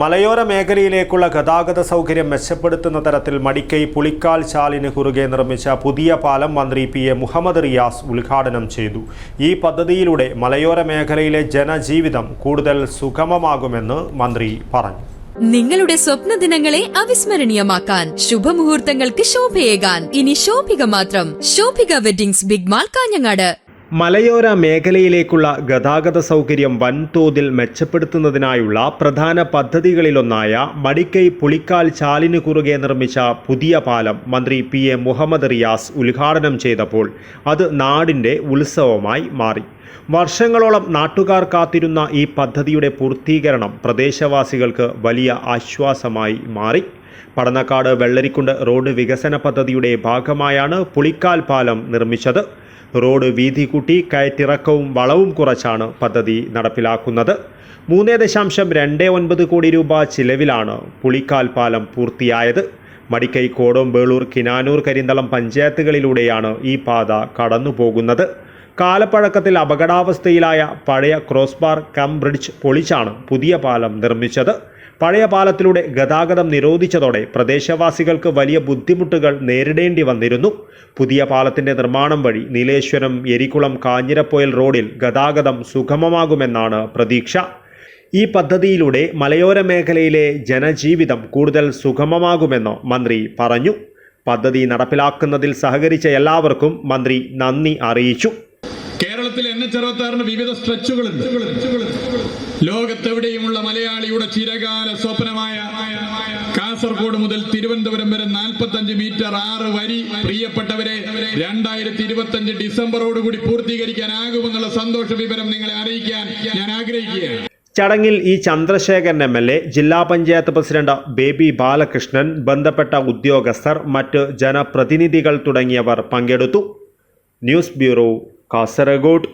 മലയോര മേഖലയിലേക്കുള്ള ഗതാഗത സൗകര്യം മെച്ചപ്പെടുത്തുന്ന തരത്തിൽ മടിക്കൈ പുളിക്കാൽ ചാലിന് കുറുകെ നിർമ്മിച്ച പുതിയ പാലം മന്ത്രി പി എ മുഹമ്മദ് റിയാസ് ഉദ്ഘാടനം ചെയ്തു. ഈ പദ്ധതിയിലൂടെ മലയോര മേഖലയിലെ ജനജീവിതം കൂടുതൽ സുഗമമാകുമെന്ന് മന്ത്രി പറഞ്ഞു. നിങ്ങളുടെ സ്വപ്ന ദിനങ്ങളെ അവിസ്മരണീയമാക്കാൻ ശുഭമുഹൂർത്തങ്ങൾക്ക് ശോഭയേകാൻ. ഇനി ശോഭിക മാത്രം. Shobhika weddings big mall Kanhangad. മലയോര മേഖലയിലേക്കുള്ള ഗതാഗത സൗകര്യം വൻതോതിൽ മെച്ചപ്പെടുത്തുന്നതിനായുള്ള പ്രധാന പദ്ധതികളിലൊന്നായ മടിക്കൈ പുളിക്കാൽ ചാലിനു കുറുകെ നിർമ്മിച്ച പുതിയ പാലം മന്ത്രി പി എ മുഹമ്മദ് റിയാസ് ഉദ്ഘാടനം ചെയ്തപ്പോൾ അത് നാടിന്റെ ഉത്സവമായി മാറി. വർഷങ്ങളോളം നാട്ടുകാർ കാത്തിരുന്ന ഈ പദ്ധതിയുടെ പൂർത്തീകരണം പ്രദേശവാസികൾക്ക് വലിയ ആശ്വാസമായി മാറി. പടന്നക്കാട് വെള്ളരിക്കുണ്ട് റോഡ് വികസന പദ്ധതിയുടെ ഭാഗമായാണ് പുളിക്കാൽ പാലം നിർമ്മിച്ചത്. റോഡ് വീതി കൂട്ടി കയറ്റിറക്കവും വളവും കുറച്ചാണ് പദ്ധതി നടപ്പിലാക്കുന്നത്. മൂന്ന് ദശാംശം രണ്ട് ഒൻപത് കോടി രൂപ ചിലവിലാണ് പുളിക്കാൽ പാലം പൂർത്തിയായത്. മടിക്കൈ കോടം വേളൂർ കിനാനൂർ കരിന്തളം പഞ്ചായത്തുകളിലൂടെയാണ് ഈ പാത കടന്നു പോകുന്നത് കാലപ്പഴക്കത്തിൽ അപകടാവസ്ഥയിലായ പഴയ ക്രോസ്ബാർ കം ബ്രിഡ്ജ് പൊളിച്ചാണ് പുതിയ പാലം നിർമ്മിച്ചത്. പഴയ പാലത്തിലൂടെ ഗതാഗതം നിരോധിച്ചതോടെ പ്രദേശവാസികൾക്ക് വലിയ ബുദ്ധിമുട്ടുകൾ നേരിടേണ്ടി വന്നിരുന്നു. പുതിയ പാലത്തിന്റെ നിർമ്മാണം വഴി നീലേശ്വരം എരിക്കുളം കാഞ്ഞിരപ്പോയൽ റോഡിൽ ഗതാഗതം സുഗമമാകുമെന്നാണ് പ്രതീക്ഷ. ഈ പദ്ധതിയിലൂടെ മലയോര മേഖലയിലെ ജനജീവിതം കൂടുതൽ സുഗമമാകുമെന്ന് മന്ത്രി പറഞ്ഞു. പദ്ധതി നടപ്പിലാക്കുന്നതിൽ സഹകരിച്ച എല്ലാവർക്കും മന്ത്രി നന്ദി അറിയിച്ചു. കേരളത്തിൽ എൻ എച്ച് അറുപത്തി ആറിന് വിവിധ സ്ട്രെച്ചുകളുണ്ട് ലോകത്തെവിടെയുമുള്ള മലയാളിയുടെ ചിരകാല സ്വപ്നമായ കാസർഗോഡ് മുതൽ തിരുവനന്തപുരം വരെ നാൽപ്പത്തഞ്ച് മീറ്റർ ആറ് വരി. പ്രിയപ്പെട്ടവരെ രണ്ടായിരത്തി ഇരുപത്തഞ്ച് ഡിസംബറോടുകൂടി പൂർത്തീകരിക്കാനാകുമെന്നുള്ള സന്തോഷ വിവരം നിങ്ങളെ അറിയിക്കാൻ ഞാൻ ആഗ്രഹിക്കുകയാണ്. ചടങ്ങിൽ ഈ ചന്ദ്രശേഖരൻ എം എൽ എ ജില്ലാ പഞ്ചായത്ത് പ്രസിഡന്റ് ബേബി ബാലകൃഷ്ണൻ ബന്ധപ്പെട്ട ഉദ്യോഗസ്ഥർ മറ്റ് ജനപ്രതിനിധികൾ തുടങ്ങിയവർ പങ്കെടുത്തു. News bureau Kasaragod.